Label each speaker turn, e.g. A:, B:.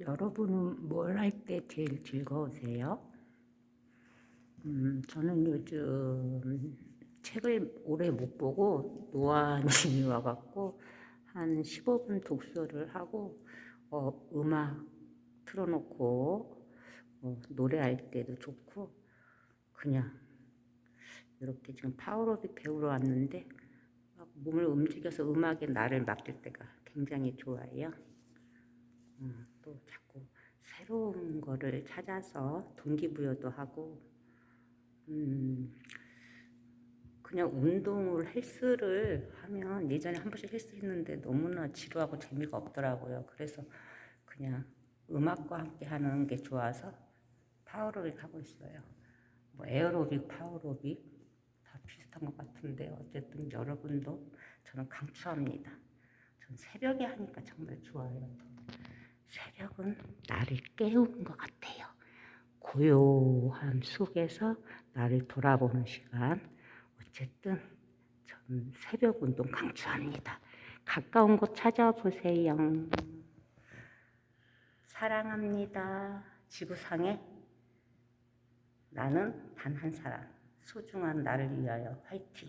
A: 여러분은 뭘 할 때 제일 즐거우세요? 음, 저는 요즘 책을 오래 못 보고 노안이 와갖고 한 15분 독서를 하고 어, 음악 틀어놓고 어, 노래할 때도 좋고 그냥 이렇게 지금 파워로빅 배우러 왔는데 막 몸을 움직여서 음악에 나를 맡길 때가 굉장히 좋아요. 음, 또 자꾸 새로운 거를 찾아서 동기부여도 하고 음, 그냥 운동을 헬스를 하면 예전에 한 번씩 헬스 했는데 너무나 지루하고 재미가 없더라고요. 그래서 그냥 음악과 함께 하는 게 좋아서 파워로빅 하고 있어요. 뭐 에어로빅, 파워로빅 다 비슷한 것 같은데 어쨌든 여러분도 저는 강추합니다. 전 새벽에 하니까 정말 좋아요. 새벽은 나를 깨우는 것 같아요. 고요함 속에서 나를 돌아보는 시간. 어쨌든 전 새벽 운동 강추합니다. 가까운 곳 찾아보세요. 사랑합니다. 지구상에 나는 단 한 사람. 소중한 나를 위하여 화이팅!